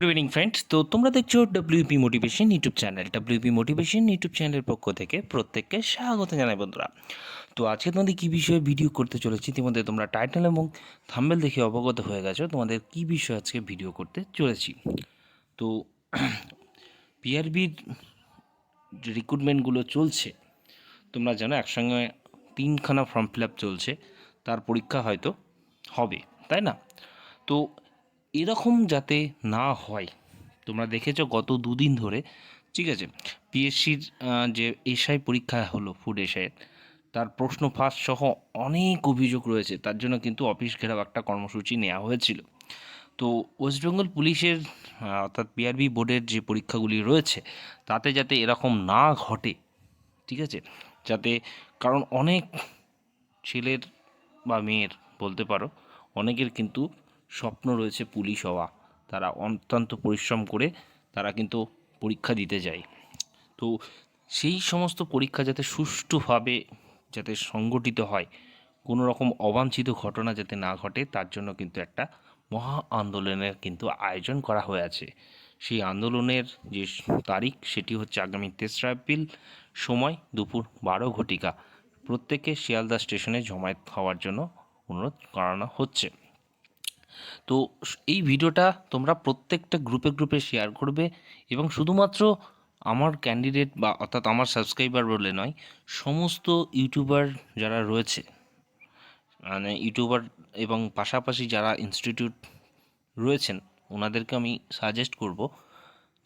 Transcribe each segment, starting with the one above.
Good evening friends তো তোমরা দেখছ W P motivation YouTube channel W P motivation YouTube চ্যানেলের পক্ষ থেকে প্রত্যেককে স্বাগত জানাই, বন্ধুরা। তো আজকে তোমাদের কী বিষয়ে ভিডিও করতে চলেছি, ইতিমধ্যে তোমরা টাইটেল এবং থাম্বেল দেখে অবগত হয়ে গেছো, তোমাদের কী বিষয়ে আজকে ভিডিও করতে চলেছি। তো পিআরবির যে রিক্রুটমেন্টগুলো চলছে। তোমরা জানো, একসঙ্গে তিনখানা ফর্ম ফিল আপ চলছে। তার পরীক্ষা হয়তো হবে, তাই না? তো এরকম যাতে না হয়। তোমরা দেখেছ গত দুদিন ধরে, ঠিক আছে? পিএসসির যে এসআই পরীক্ষা হলো ফুড এসআইয়ের তার প্রশ্ন ফাঁস সহ অনেক অভিযোগ রয়েছে। তার জন্য কিন্তু অফিস ঘেরাও একটা কর্মসূচি নেওয়া হয়েছিল। তো ওয়েস্ট বেঙ্গল পুলিশের অর্থাৎ পিআরবি বোর্ডের যে পরীক্ষাগুলি রয়েছে, তাতে যাতে এরকম না ঘটে, ঠিক আছে? যাতে কারণ অনেক ছেলের বা মেয়ের, বলতে পারো, অনেকের কিন্তু স্বপ্ন রয়েছে পুলিশ হওয়া। তারা অত্যন্ত পরিশ্রম করে তারা কিন্তু পরীক্ষা দিতে যায়। তো সেই সমস্ত পরীক্ষা যাতে সুষ্ঠুভাবে যাতে সংগঠিত হয়, কোনো রকম অবাঞ্ছিত ঘটনা যাতে না ঘটে, তার জন্য কিন্তু একটা মহা আন্দোলনের কিন্তু আয়োজন করা হয়েছে সেই আন্দোলনের যে তারিখ, সেটি হচ্ছে আগামী তেসরা এপ্রিল, সময় দুপুর বারো ঘটিকা। প্রত্যেকে শিয়ালদা স্টেশনে জমায়েত হওয়ার জন্য অনুরোধ করানো হচ্ছে। তো এই ভিডিওটা তোমরা প্রত্যেকটা গ্রুপে গ্রুপে শেয়ার করবে এবং শুধুমাত্র আমার ক্যান্ডিডেট বা অর্থাৎ আমার সাবস্ক্রাইবার বলে নয়, সমস্ত ইউটিউবার যারা রয়েছে মানে ইউটিউবার এবং পাশাপাশি যারা ইনস্টিটিউট রয়েছেন, ওনাদেরকে আমি সাজেস্ট করব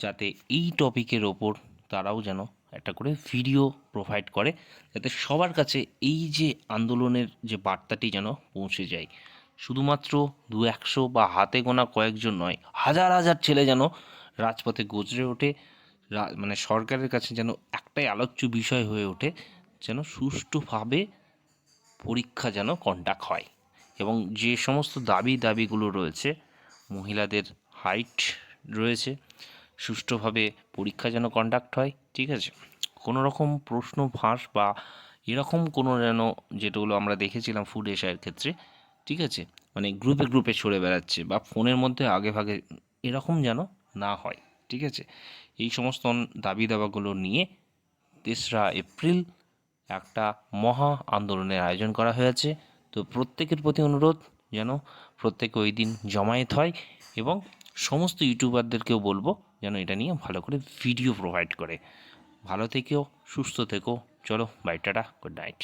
যাতে এই টপিকের ওপর তারাও যেন একটা করে ভিডিও প্রোভাইড করে, যাতে সবার কাছে এই যে আন্দোলনের যে বার্তাটি যেন পৌঁছে যায়। শুধুমাত্র দু একশো বা হাতে গোনা কয়েকজন নয়, হাজার হাজার ছেলে যেন রাজপথে গজরে ওঠে মানে সরকারের কাছে যেন একটাই আলোচ্য বিষয় হয়ে ওঠে, যেন সুষ্ঠুভাবে পরীক্ষা যেন কন্ডাক্ট হয়। এবং যে সমস্ত দাবি দাবিগুলো রয়েছে, মহিলাদের হাইট রয়েছে, সুষ্ঠুভাবে পরীক্ষা যেন কন্ডাক্ট হয়, ঠিক আছে? কোনো রকম প্রশ্ন ফাঁস বা এরকম কোনো যেন যেগুলো আমরা দেখেছিলাম ফুড এশায়ের ক্ষেত্রে ঠিক আছে? মানে গ্রুপে গ্রুপে সরে বেড়াচ্ছে বা ফোনের মধ্যে আগে ভাগে এরকম যেন না হয়, ঠিক আছে? এই সমস্ত দাবি দাবাগুলো নিয়ে তেসরা এপ্রিল একটা মহা আন্দোলনের আয়োজন করা হয়েছে। তো প্রত্যেকের প্রতি অনুরোধ যেন প্রত্যেকে ওই দিন জমায়েত হয় এবং সমস্ত ইউটিউবারদেরকেও বলব যেন এটা নিয়ে ভালো করে ভিডিও প্রোভাইড করে। ভালো থেকেও, সুস্থ থেকো চলো বাইটাটা গুড নাইট